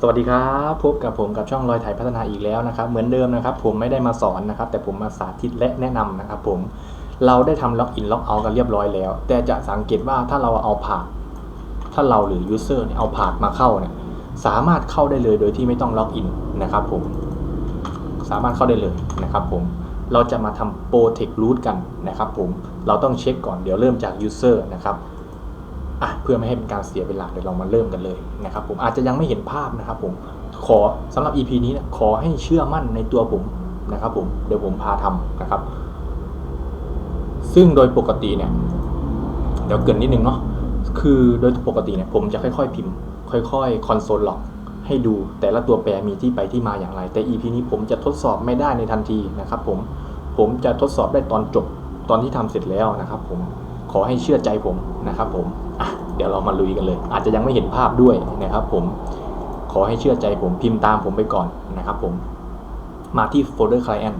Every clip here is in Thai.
สวัสดีครับพบกับผมกับช่องรอยถ่ายพัฒนาอีกแล้วนะครับเหมือนเดิมนะครับ ผมไม่ได้มาสอนนะครับ แต่ผมมาสาธิตและแนะนำนะครับผมเราได้ทำล็อกอินล็อกเอากันเรียบร้อยแล้ว แต่จะสังเกตว่าถ้าเราเอาผ่านถ้าเราหรือยูเซอร์เนี่ยเอาผ่านมาเข้าเนี่ยสามารถเข้าได้เลยโดยที่ไม่ต้องล็อกอินนะครับผมสามารถเข้าได้เลยนะครับผมเราจะมาทำ Protect Root กันนะครับผมเราต้องเช็คก่อนเดี๋ยวเริ่มจาก User นะครับ อะเพื่อไม่ให้เป็นการเสียเวลาเดี๋ยวเรามาเริ่มกันเลยนะครับผมอาจจะยังไม่เห็นภาพนะครับผมขอสำหรับ EP นี้เนี่ยขอให้เชื่อมั่นในตัวผมนะครับผมเดี๋ยวผมพาทำนะครับ ซึ่งโดยปกติเนี่ยเดี๋ยวเกินนิดนึงเนาะคือโดยปกติเนี่ยผมจะค่อยๆพิมพ์ ค่อยๆคอนโซลล็อกให้ดูแต่ละตัวแปรมีที่ไปที่มาอย่างไร แต่ EP นี้ผมจะทดสอบไม่ได้ในทันทีนะครับผมผมจะทดสอบได้ตอนจบตอนที่ทำเสร็จแล้วนะครับผม ขอให้เชื่อใจผมนะครับผมเดี๋ยวเรามาลุยกันเลย อาจจะยังไม่เห็นภาพด้วยนะครับผมขอให้เชื่อใจผมพิมพ์ตามผมไปก่อนนะครับผมมาที่โฟลเดอร์ client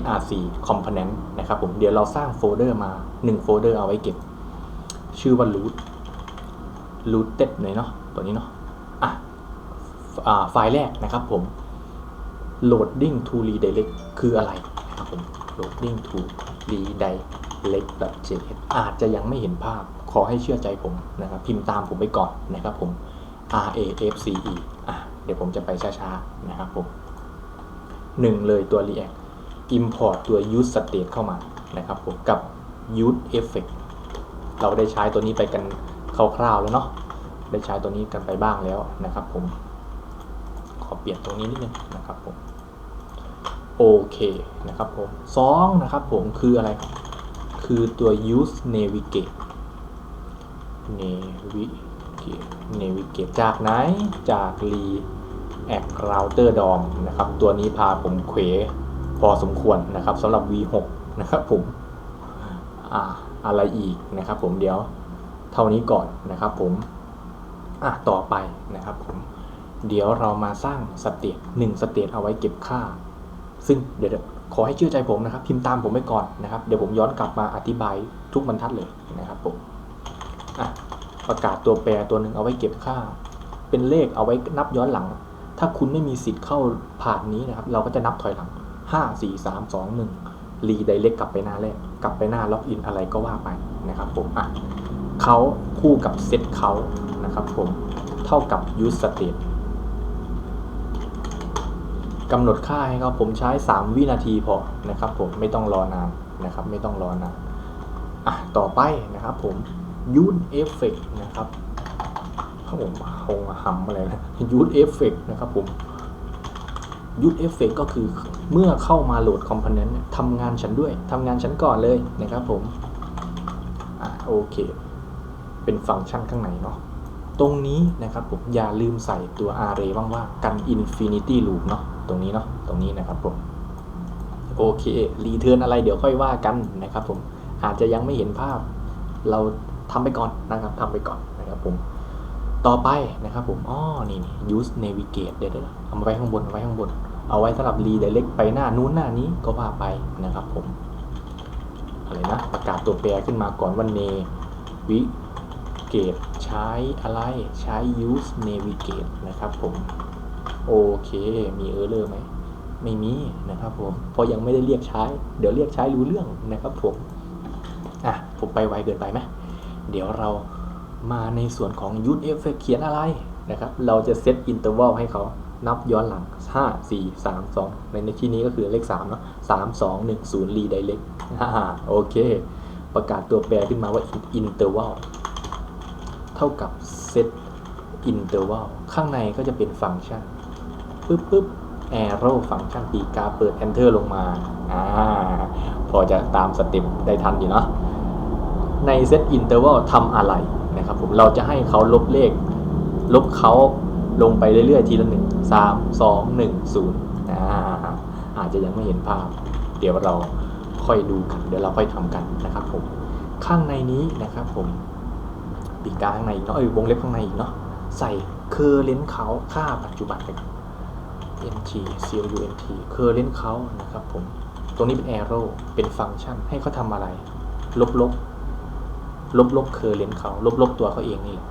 src component นะครับผมเดี๋ยวเราสร้างโฟลเดอร์มา1โฟลเดอร์เอาไว้เก็บ ชื่อว่า root rooted เลยเนาะตัวนี้เนาะอะอ่าไฟล์แรกนะครับผม loading to redirect คืออะไรนะครับผม loading to redirect redirect.js อาจจะยังไม่เห็นภาพขอให้เชื่อใจผมนะครับพิมพ์ตามผมไปก่อนนะครับผม R A F C E อะเดี๋ยวผมจะไปช้าๆนะครับผมหนึ่งเลยตัว React import ตัว use state เข้ามานะครับผมกับ use effect เราได้ใช้ตัวนี้ไปกันคร่าวๆแล้วเนาะได้ใช้ตัวนี้กันไปบ้างแล้วนะครับผม ขอเปลี่ยนตรงนี้นิดนึงนะครับผมโอเคนะครับผมสองนะครับผมคืออะไรครับ คือตัว use navigate navigate navigate จากไหน จาก react router dom นะครับ ตัวนี้พาผมเขวพอสมควรนะครับสำหรับ v6 นะครับผมอ่าอะไรอีกนะครับผมเดี๋ยวเท่านี้ก่อนนะครับผมอะต่อไปนะครับผมเดี๋ยวเรามาสร้างสเตตหนึ่งสเตตเอาไว้เก็บค่า ซึ่งเดี๋ยว ขอให้เชื่อใจผมนะครับ พิมพ์ตามผมไปก่อนนะครับ เดี๋ยวผมย้อนกลับมาอธิบายทุกบรรทัดเลยนะครับผมประกาศตัวแปรตัวหนึ่งเอาไว้เก็บค่า เป็นเลขเอาไว้นับย้อนหลัง ถ้าคุณไม่มีสิทธิ์เข้าผ่านนี้นะครับ เราก็จะนับถอยหลัง 5 4 3 2 1รีไดเรกกลับไปหน้าแรก กลับไปหน้าล็อกอินอะไรก็ว่าไปนะครับผมอะเขาคู่กับเซตเขานะครับผม เท่ากับ use state กำหนดค่าให้เขาผมใช้ 3 วินาทีพอนะครับผมไม่ต้องรอนานนะครับไม่ต้องรอนานอะต่อไปนะครับผม use effect นะครับครับผมคงหำอะไรนะ use effect นะครับผม use effect ก็คือเมื่อเข้ามาโหลด component เนี่ยทำงานฉันด้วยทำงานฉันก่อนเลยนะครับผมอะโอเค เป็นฟังก์ชันข้างในเนาะ ตรงนี้นะครับผมอย่าลืมใส่ตัว array ว่างๆกัน infinity loop เนาะตรงนี้เนาะตรงนี้นะครับผมโอเครีเทิร์นอะไรเดี๋ยวค่อยว่ากันนะครับผมอาจจะยังไม่เห็นภาพ เราทำไปก่อนนะครับทำไปก่อนนะครับผมต่อไปนะครับผมอ๋อนี่นี่ use navigate เดี๋ยวเดี๋ยวเอามาไว้ข้างบนเอาไว้ข้างบน เอาไว้สำหรับ redirect ไปหน้านู้นหน้านี้ก็ว่าไปนะครับผมอะไรนะประกาศตัวแปรขึ้นมาก่อนว่า navigate เก ตใช้อะไรใช้ use navigate นะครับผม โอเคมีเออร์เลอร์ไหมไม่มีนะครับผมเพราะยังไม่ได้เรียกใช้ เดี๋ยวเรียกใช้รู้เรื่องนะครับผมอะผมไปไวเกินไปไหมเดี๋ยวเรามาในส่วนของ use effect เขียนอะไรนะครับ เราจะเซต interval ให้เขานับย้อนหลัง 5 4 3 2 ในในที่นี้ก็คือเลข3เนาะ3 2 1 0 redirect อ่าโอเค ประกาศตัวแปรขึ้นมาว่า interval เท่ากับ set interval ข้างในก็จะเป็นฟังก์ชันปึ๊บปึ๊บ arrow ฟังก์ชันปีกาเปิด enter ลงมาอ่าพอจะตามสเต็ปได้ทันอยู่เนาะใน set interval ทำอะไรนะครับผมเราจะให้เขาลบเลข ลบเขาลงไปเรื่อยๆ ทีละหนึ่งสามสองหนึ่งศูนย์อ่าอาจจะยังไม่เห็นภาพ เดี๋ยวเราค่อยดูกัน เดี๋ยวเราค่อยทำกันนะครับผม ข้างในนี้นะครับผม ปีกกาข้างในอีกเนาะเออวงเล็บข้างในอีกเนาะใส่เคอร์เลนเขาค่าปัจจุบันไปก่อน nt current เคอเลนเขานะครับผมตรงนี้เป็น arrow เป็นฟังก์ชันให้เขาทำอะไร ลบลบลบลบเคอร์เลนเขาลบลบตัวเขาเองนี่แหละ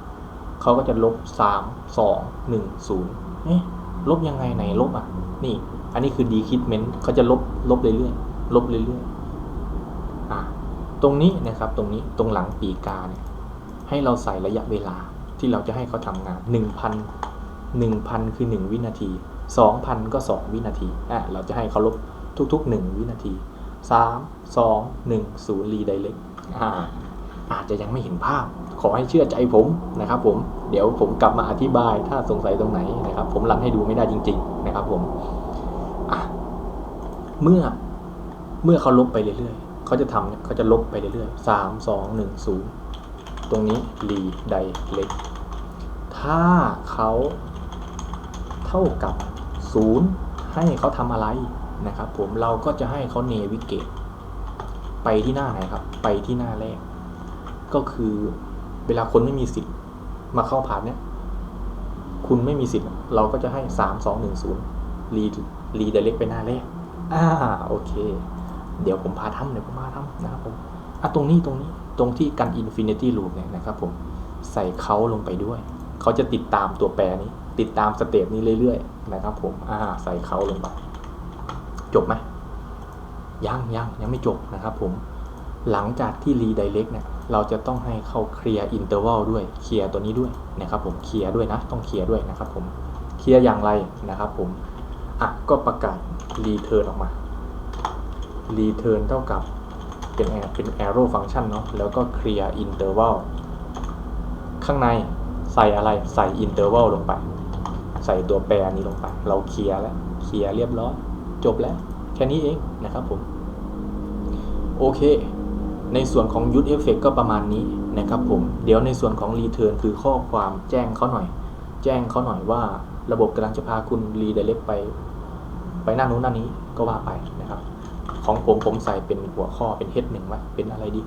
เขาก็จะลบ 3 2 1 0เอ๊ะลบยังไงไหนลบอะ นี่ อันนี้คือ decrement เขาจะลบลบเรื่อยๆลบเรื่อยๆอะตรงนี้นะครับตรงนี้ตรงหลังปีกาเนี่ย ให้เราใส่ระยะเวลาที่เราจะให้เขาทำงาน 1,000 1,000 คือ 1 วินาที 2,000 ก็ 2 วินาทีอะเราจะให้เขาลบทุก ๆ 1 วินาที 3 2 1 0รีไดเรกอ่าอาจจะยังไม่เห็นภาพ ขอให้เชื่อใจผมนะครับผมเดี๋ยวผมกลับมาอธิบายถ้าสงสัยตรงไหนนะครับ ผมรันให้ดูไม่ได้จริง ๆ นะครับผมเมื่อเมื่อเขาลบไปเรื่อยๆเขาจะทำเนี่ยเขาจะลบไปเรื่อยๆสามสองหนึ่งศูนย์ ตรงนี้รีไดเล็กถ้าเขาเท่ากับศูนย์ให้เขาทำอะไรนะครับผมเราก็จะให้เขาเนวิเกตไปที่หน้าไหนครับ ไปที่หน้าแรก ก็คือเวลาคนไม่มีสิทธิ์มาเข้าผ่านเนี่ยคุณไม่มีสิทธิ์ เราก็จะให้สามสองหนึ่งศูนย์รีรีไดเล็กไปหน้าแรกอ่าโอเค เดี๋ยวผมพาทำเดี๋ยวผมพาทำนะครับผมอะตรงนี้ตรงนี้ ตรงที่กัน Infinity Loop เนี่ยนะครับผมใส่เขาลงไปด้วย เขาจะติดตามตัวแปรนี้ ติดตามสเตปนี้เรื่อยๆ นะครับผมอ่าใส่เขาลงไป จบไหมยังยังยังไม่จบนะครับผมหลังจากที่ redirect เนี่ยเราจะต้องให้เขาเคลียร์ interval ด้วยเคลียร์ตัวนี้ด้วยนะครับผมเคลียร์ด้วยนะ ต้องเคลียร์ด้วยนะครับผมเคลียร์อย่างไรนะครับผมอะก็ประกาศ return ออกมา return เท่ากับ เป็นเป็น arrow function เนาะแล้วก็ clear interval ข้างในใส่อะไรใส่ interval ลงไป ใส่ตัวแปรนี้ลงไป เราเคลียร์แล้วเคลียร์เรียบร้อย จบแล้ว แค่นี้เองนะครับผม โอเค ในส่วนของ use effect ก็ประมาณนี้นะครับผม เดี๋ยวในส่วนของ return คือข้อความแจ้งเขาหน่อย แจ้งเขาหน่อยว่าระบบกำลังจะพาคุณ redirect ไป ไปหน้านู้นหน้านี้ก็ว่าไปนะครับ ของผมผมใส่เป็นหัวข้อเป็น h 1ไว้เป็นอะไรดี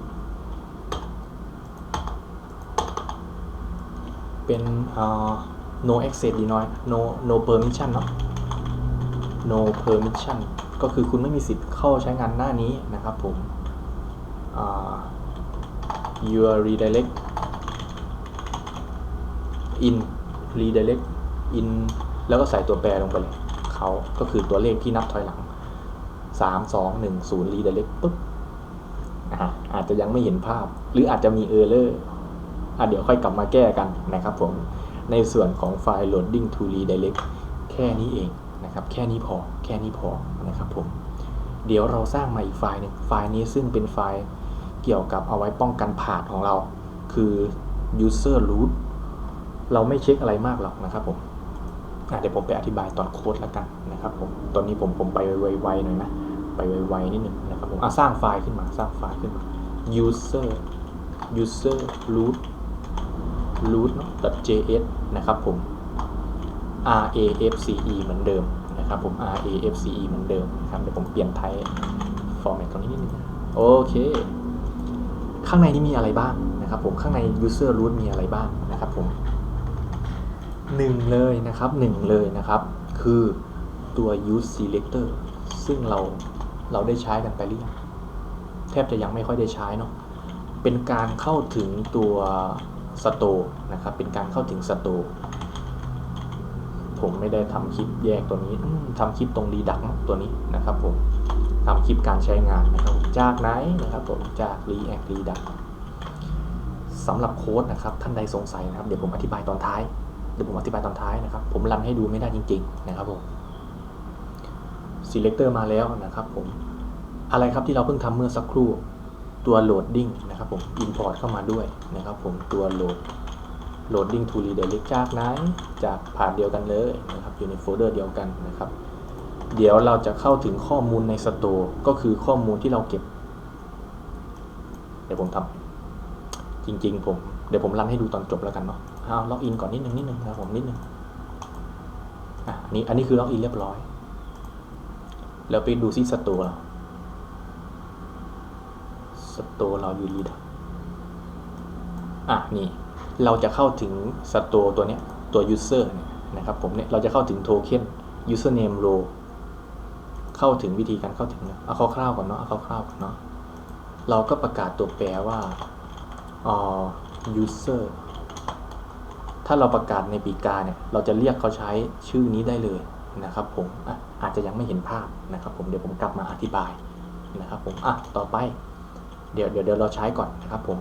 เป็นอ่า no access ดีน้อย no no permission เนาะ no permission ก็คือคุณไม่มีสิทธิ์เข้าใช้งานหน้านี้นะครับผมอ่า your redirect in redirect in แล้วก็ใส่ตัวแปรลงไปเลย เขาก็คือตัวเลขที่นับถอยหลัง 3 2 1 0 redirect ปุ๊บอาอาจจะยังไม่เห็นภาพ หรืออาจจะมี error อะเดี๋ยวค่อยกลับมาแก้กันนะครับผม ในส่วนของไฟล์ loading to redirect แค่นี้เองนะครับ แค่นี้พอ แค่นี้พอนะครับผม เดี๋ยวเราสร้างมาอีกไฟล์นึงไฟล์นี้ซึ่งเป็นไฟล์เกี่ยวกับเอาไว้ป้องกันผ่านของเรา คือ user root เราไม่เช็คอะไรมากหรอกนะครับผม เดี๋ยวผมไปอธิบายตอนโค้ดแล้วกันนะครับผมตอนนี้ผมผมไปไวๆหน่อยนะ ไปไวๆนิดหนึ่งนะครับผมอะสร้างไฟล์ขึ้นมาสร้างไฟล์ขึ้นมา user user root root เนอะ .js นะครับผม rafce เหมือนเดิมนะครับผม rafce เหมือนเดิมนะครับเดี๋ยวผมเปลี่ยนไทยฟอร์แมตตรงนี้นิดนึงโอเค ข้างในนี้มีอะไรบ้างนะครับผมข้างใน user root มีอะไรบ้างนะครับผม หนึ่งเลยนะครับหนึ่งเลยนะครับ คือตัว use selector ซึ่งเราเราได้ใช้กันไปหรือยังแทบจะยังไม่ค่อยได้ใช้เนาะเป็นการเข้าถึงตัวสโตนะครับ เป็นการเข้าถึงสโตผมไม่ได้ทำคลิปแยกตัวนี้ทำคลิปตรงรีดักตัวนี้นะครับผมทำคลิปการใช้งานนะครับผมจากไหนนะครับผมจาก React Reduct สำหรับโค้ดนะครับ ท่านใดสงสัยนะครับ เดี๋ยวผมอธิบายตอนท้าย เดี๋ยวผมอธิบายตอนท้ายนะครับ ผมรันให้ดูไม่ได้จริง ๆ นะครับผม selector มาแล้วนะครับผม อะไรครับที่เราเพิ่งทำเมื่อสักครู่ ตัว loading นะครับผม import เข้ามาด้วยนะครับผม ตัว load loading to redirect จากไหนจากผ่านเดียวกันเลยนะครับอยู่ในโฟลเดอร์เดียวกันนะครับ เดี๋ยวเราจะเข้าถึงข้อมูลใน store ก็คือข้อมูลที่เราเก็บ เดี๋ยวผมทำจริง ๆ ผม เดี๋ยวผมรันให้ดูตอนจบแล้วกันเนาะ เอาล็อกอินก่อนนิดนึงนิดนึงครับผมนิดนึงอะนนี้อันนี้คือล็อกอินเรียบร้อย แล้วไปดูซิสตัวเราสโตเราอยู่รีดอะนี่เราจะเข้าถึงสโตตัวเนี้ยตัว user เนี่ยนะครับผมเนี่ยเราจะเข้าถึงโทเค็น username row เข้าถึงวิธีการเข้าถึงนะเอาคร่าวๆก่อนเนาะเอาคร่าวๆก่อนเนาะเราก็ประกาศตัวแปรว่าอ่อ user ถ้าเราประกาศในปีกาเนี่ยเราจะเรียกเขาใช้ชื่อนี้ได้เลยนะครับผมอะอาจจะยังไม่เห็นภาพนะครับผมเดี๋ยวผมกลับมาอธิบายนะครับผมอะต่อไปเดี๋ยวเดี๋ยวเดี๋ยวเราใช้ก่อนนะครับผม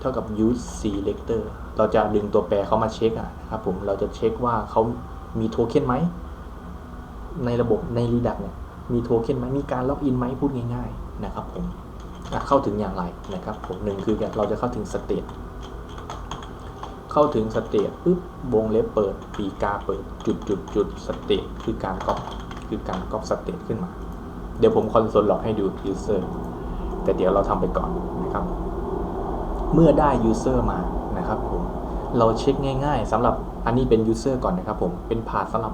เท่ากับ use selector เราจะดึงตัวแปรเขามาเช็คอะนะครับผมเราจะเช็คว่าเขามีโทเค็นไหมในระบบใน Redux เนี่ยมีโทเค็นไหมมีการล็อกอินไหมพูดง่ายๆนะครับผมเข้าถึงอย่างไรนะครับผมหนึ่งคือเราจะเข้าถึงสเตต เข้าถึงสเตตปุ๊บวงเล็บเปิดปีกาเปิดจุดจุดจุดสเตตคือการก๊อปคือการก๊อปสเตตขึ้นมา เดี๋ยวผมคอนโซลล็อกให้ดู user แต่เดี๋ยวเราทำไปก่อนนะครับ เมื่อได้ user มานะครับผมเราเช็คง่าย ๆสำหรับอันนี้เป็น user ก่อนนะครับผมเป็นพาสสำหรับ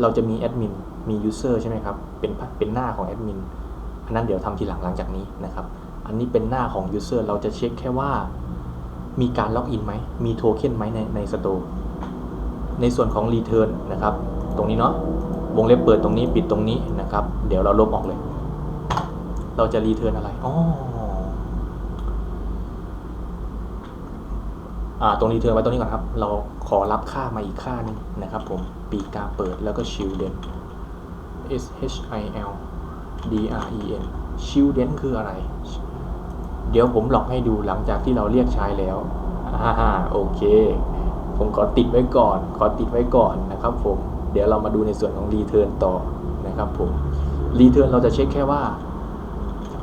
เราจะมีแอดมินมี user ใช่ไหมครับเป็นเป็นหน้าของแอดมินอันนั้นเดี๋ยวทำทีหลังหลังจากนี้นะครับ อันนี้เป็นหน้าของ user เราจะเช็คแค่ว่า มีการล็อกอินไหม มีโทเค็นไหมในในสโตร์ในส่วนของ return นะครับ ตรงนี้เนาะ วงเล็บเปิดตรงนี้ปิดตรงนี้นะครับ เดี๋ยวเราลบออกเลย เราจะ return อะไร อ๋ออ่า ตรง return ไว้ตรงนี้ก่อนครับ เราขอรับค่ามาอีกค่าหนึงนะครับผม ปีกาเปิดแล้วก็ children s h i l d r e n children คืออะไร เดี๋ยวผมหลอกให้ดูหลังจากที่เราเรียกใช้แล้วอ่าโอเค ผมขอติดไว้ก่อน ขอติดไว้ก่อนนะครับผมเดี๋ยวเรามาดูในส่วนของ return ต่อนะครับผม return เราจะเช็คแค่ว่า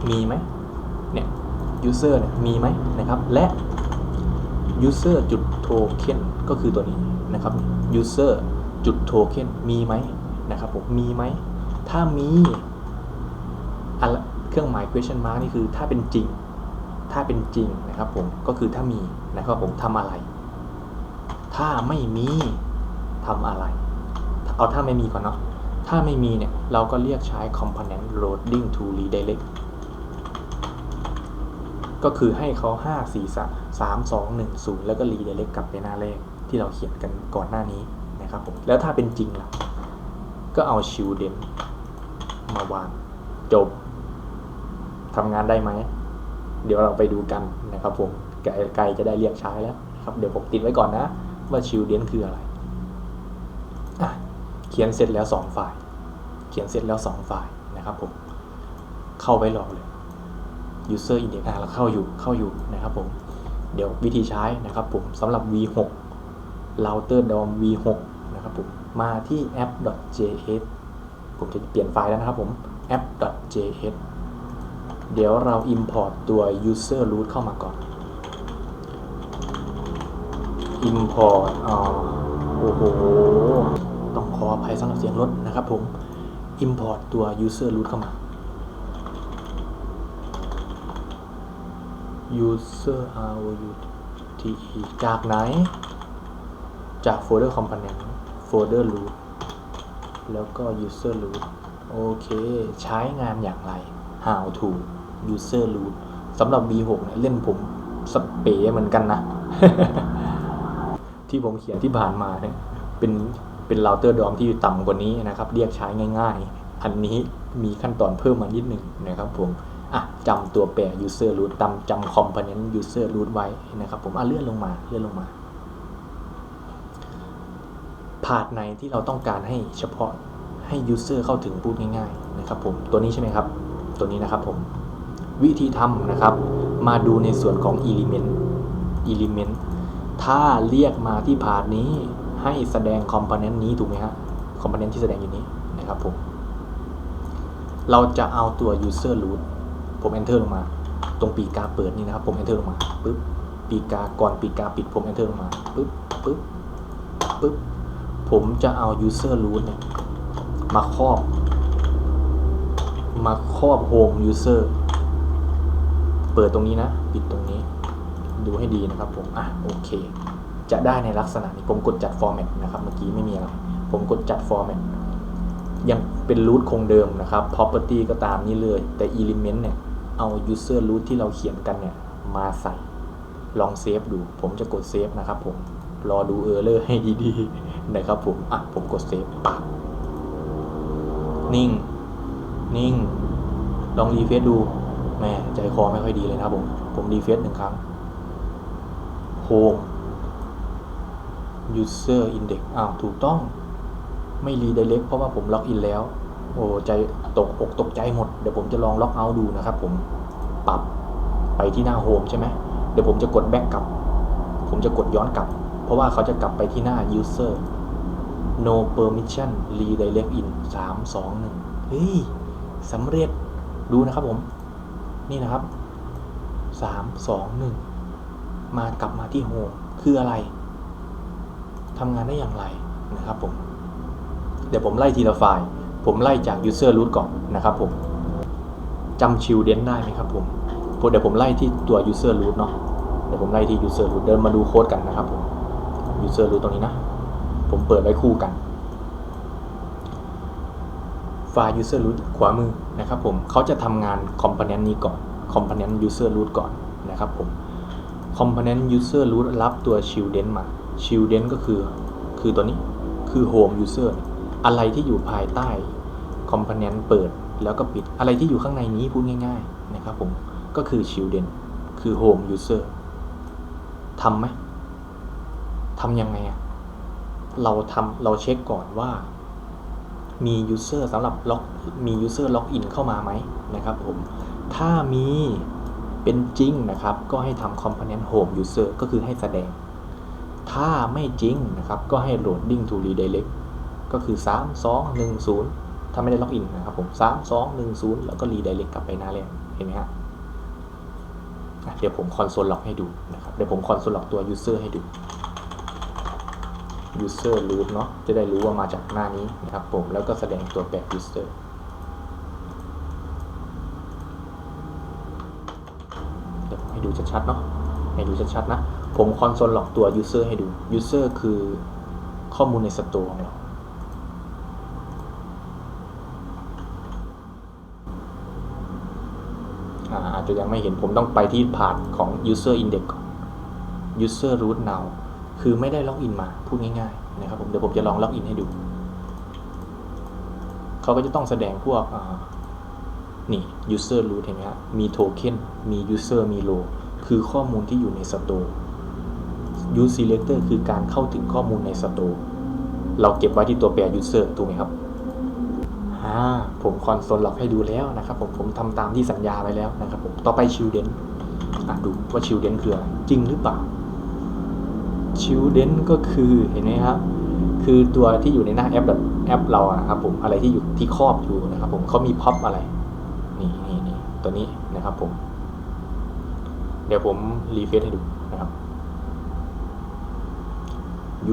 มีไหมเนี่ย user เนี่ยมีไหมนะครับ และ user จุด token ก็คือตัวนี้นะครับ user จุด token มีไหมนะครับผมมีไหม ถ้ามีเครื่องหมาย question mark นี่คือถ้าเป็นจริง ถ้าเป็นจริงนะครับผมก็คือถ้ามีนะครับผมทำอะไร ถ้าไม่มีทำอะไร เอาถ้าไม่มีก่อนเนาะถ้าไม่มีเนี่ยเราก็เรียกใช้ component loading to redirect ก็คือให้เขา 5 4 3 3 2 1 0 แล้วก็ redirect กลับไปหน้าแรกที่เราเขียนกันก่อนหน้านี้นะครับผมแล้วถ้าเป็นจริงล่ะ ก็เอา children มาวางจบทำงานได้ไหม เดี๋ยวเราไปดูกันนะครับผมไกลจะได้เรียกใช้แล้วครับเดี๋ยวผมติดไว้ก่อนนะ ว่า children คืออะไรอะเขียนเสร็จแล้ว 2 ไฟล์ เขียนเสร็จแล้ว 2 ไฟล์นะครับผมเข้าไปลองเลย user index เราเข้าอยู่เข้าอยู่นะครับผมเดี๋ยววิธีใช้นะครับผมสำหรับ v6 router dom v6 นะครับผมมาที่ app.js ผมจะเปลี่ยนไฟล์แล้วนะครับผม app.js เดี๋ยวเรา import ตัว user root เข้ามาก่อน import อ่าโอ้โห ต้องขออภัยสำหรับเสียงรถนะครับผม import ตัว user root เข้ามา user r o u t e จากไหน จากโฟลเดอร์ component โฟลเดอร์ root แล้วก็ user root โอเค ใช้งานอย่างไร how to user root สำหรับ v6 เนี่ยเล่นผมสเปรย์เหมือนกันนะ ที่ผมเขียนที่ผ่านมาเนี่ยเป็นเป็นเราเตอร์ดอมที่ต่ำกว่านี้นะครับ เรียกใช้ง่ายๆ อันนี้มีขั้นตอนเพิ่มมานิดหนึ่งนะครับผมอะจำตัวแปร user root จำจำ component user root ไว้นะครับผมอะเลื่อนลงมาเลื่อนลงมาพาดในที่เราต้องการให้เฉพาะให้ user เข้าถึงพูดง่ายๆนะครับผมตัวนี้ใช่ไหมครับ ตัวนี้นะครับผม วิธีทำนะครับ มาดูในส่วนของ element element ถ้าเรียกมาที่พาดนี้ให้แสดง component นี้ถูกไหมฮะ component ที่แสดงอยู่นี้นะครับผม เราจะเอาตัว user root ผม enter ลงมา ตรงปีกาเปิดนี่นะครับ ผม enter ลงมาปึ๊บปีกาก่อนปีกาปิดผม enter ลงมาปึ๊บปึ๊บปึ๊บผมจะเอา user root เนี่ยมาครอบ มาครอบ home user เปิดตรงนี้นะ ปิดตรงนี้ ดูให้ดีนะครับผม อะ โอเค จะได้ในลักษณะนี้ผมกดจัด format นะครับ เมื่อกี้ไม่มีอะไร ผมกดจัด format ยังเป็น root คงเดิมนะครับ property ก็ตามนี้เลย แต่ element เนี่ย เอา user root ที่เราเขียนกันเนี่ย มาใส่ ลองเซฟดู ผมจะกดเซฟนะครับผม รอดู error ให้ดีๆ นะครับผม อะ ผมกดเซฟปับนิ่ง นิ่ง ลองรีเฟซดู ม่ใจคอไม่ค่อยดีเลยนะครับผม ผมรีเฟซหนึ่งครั้งโฮม user index อ้าว ถูกต้อง ไม่ redirect เพราะว่าผมล็อกอินแล้ว โอ้ใจตกอกตกใจหมด เดี๋ยวผมจะลองล็อกเอาดูนะครับผม ปรับไปที่หน้าโฮมใช่ไหม เดี๋ยวผมจะกดแบ็กกลับ ผมจะกดย้อนกลับ เพราะว่าเขาจะกลับไปที่หน้า user no permission redirect in 3 2 1เฮ้ยสำเร็จ ดูนะครับผม นี่นะครับ 3 2 1 มากลับมาที่โฮมคืออะไรทำงานได้อย่างไรนะครับผม เดี๋ยวผมไล่ทีละไฟล์ ผมไล่จาก user root ก่อนนะครับผมจำ children ได้ไหมครับผมเดี๋ยวผมไล่ที่ตัว user root เนาะเดี๋ยวผมไล่ที่ user root เดินมาดูโค้ดกันนะครับผม user root ตรงนี้นะ ผมเปิดไว้คู่กัน ไฟล์ user root ขวามือนะครับผมเขาจะทำงาน component นี้ก่อน component user root ก่อนนะครับผม component user root รับตัว children มา children ก็คือ คือตัวนี้คือ home user อะไรที่อยู่ภายใต้ component เปิดแล้วก็ปิดอะไรที่อยู่ข้างในนี้พูดง่าย ๆนะครับผม ก็คือ children คือ home user ทำไหมทำยังไงอะเราทำเราเช็คก่อนว่า มี user สำหรับล็อกมี user login เข้ามาไหมนะครับผมถ้ามีเป็นจริงนะครับ ก็ให้ทำ component home user ก็คือให้แสดง ถ้าไม่จริงนะครับ ก็ให้ loading to redirect ก็คือ 3 2 1 0 ถ้าไม่ได้ล็อกอินนะครับผม3 2 1 0 แล้วก็ redirect กลับไปหน้าแรกเห็นไหมฮะอะเดี๋ยวผมคอนโซลล็อกให้ดูนะครับ เดี๋ยวผมคอนโซลล็อกตัว user ให้ดู user root เนาะจะได้รู้ว่ามาจากหน้านี้นะครับผมแล้วก็แสดงตัวแบบ user เดี๋ยวให้ดูชัดๆเนาะให้ดูชัดๆนะ ผมคอนโซลล็อกตัว user ให้ดู user คือข้อมูลในสตอของเราอาอาจจะยังไม่เห็นผมต้องไปที่ผ่านของ user index ก่อน user root now คือไม่ได้ล็อกอินมาพูดง่ายๆนะครับผมเดี๋ยวผมจะลองล็อกอินให้ดู เขาก็จะต้องแสดงพวกนี่ user root เห็นไหมครับมีโทเค็นมี user มี row คือข้อมูลที่อยู่ในสโตร์ use selector คือการเข้าถึงข้อมูลในสโตร์เราเก็บไว้ที่ตัวแปร user ถูกไหมครับอ่าผมคอนโซลล็อกให้ดูแล้วนะครับผมผมทำตามที่สัญญาไว้แล้วนะครับผมต่อไป children อะดูว่า children คืออะไรจริงหรือเปล่า children ก็คือเห็นไหมครับ คือตัวที่อยู่ในหน้าแอปแบบแอปเราอะครับผมอะไรที่อยู่ที่ครอบอยู่นะครับผมเขามีพ็อปอะไร นี่นี่นี่ตัวนี้นะครับผม เดี๋ยวผมรีเฟซให้ดูนะครับ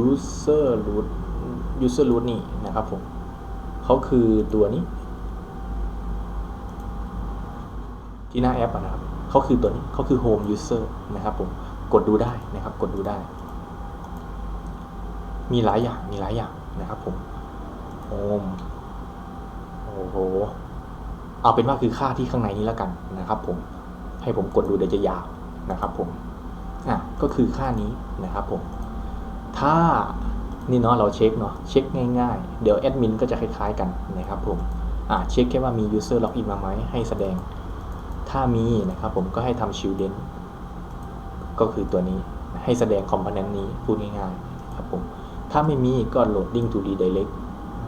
user root user root นี่นะครับผมเขาคือตัวนี้ ที่หน้าแอปอะนะครับเขาคือตัวนี้เขาคือ home user นะครับผมกดดูได้นะครับ กดดูได้ มีหลายอย่างมีหลายอย่างนะครับผม home โอ้โหเอาเป็นว่าคือค่าที่ข้างในนี้แล้วกันนะครับผมให้ผมกดดูเดี๋ยวจะยาวนะครับผมอะก็คือค่านี้นะครับผมถ้านี่เนาะเราเช็คเนาะเช็คง่ายๆ เดี๋ยวแอดมินก็จะคล้ายๆกันนะครับผมอ่าเช็คแค่ว่ามี user login มาไหมให้แสดง ถ้ามีนะครับผมก็ให้ทำ children ก็คือตัวนี้ให้แสดง component นี้พูดง่ายๆครับผม ถ้าไม่มีก็ loading to redirect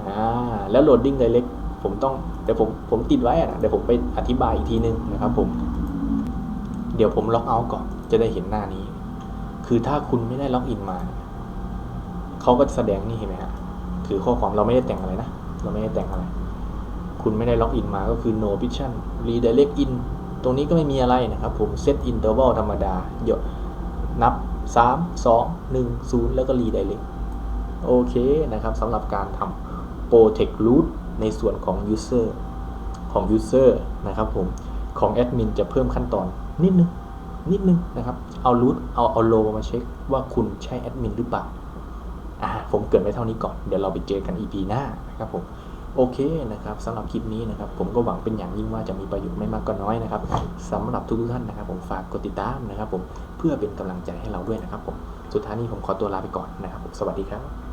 อ่าแล้ว loading direct ผมต้องเดี๋ยวผมผมติดไว้อะนะเดี๋ยวผมไปอธิบายอีกทีนึงนะครับผมเดี๋ยวผมล็อกเอาท์ก่อนจะได้เห็นหน้านี้ คือถ้าคุณไม่ได้ล็อกอินมา เขาก็จะแสดงนี่เห็นไหมฮะคือข้อความเราไม่ได้แต่งอะไรนะ เราไม่ได้แต่งอะไร คุณไม่ได้ล็อกอินมาก็คือ no option redirect in ตรงนี้ก็ไม่มีอะไรนะครับผม set interval ธรรมดาเดี๋ยวนับ 3 2 1 0 แล้วก็ redirect โอเคนะครับสำหรับการทำ protect root ในส่วนของ user ของ user นะครับผมของ admin จะเพิ่มขั้นตอนนิดนึงนิดนึงนะครับ เอา root เอาเอา row มาเช็คว่าคุณใช่ admin หรือเปล่าอ่า ผมเกินไว้เท่านี้ก่อน เดี๋ยวเราไปเจอกัน EP หน้านะครับผม โอเคนะครับสำหรับคลิปนี้นะครับ ผมก็หวังเป็นอย่างยิ่งว่าจะมีประโยชน์ไม่มากก็น้อยนะครับสำหรับทุกท่านนะครับ ผมฝากกดติดตามนะครับ ผมเพื่อเป็นกำลังใจให้เราด้วยนะครับผม สุดท้ายนี้ผมขอตัวลาไปก่อนนะครับผมสวัสดีครับ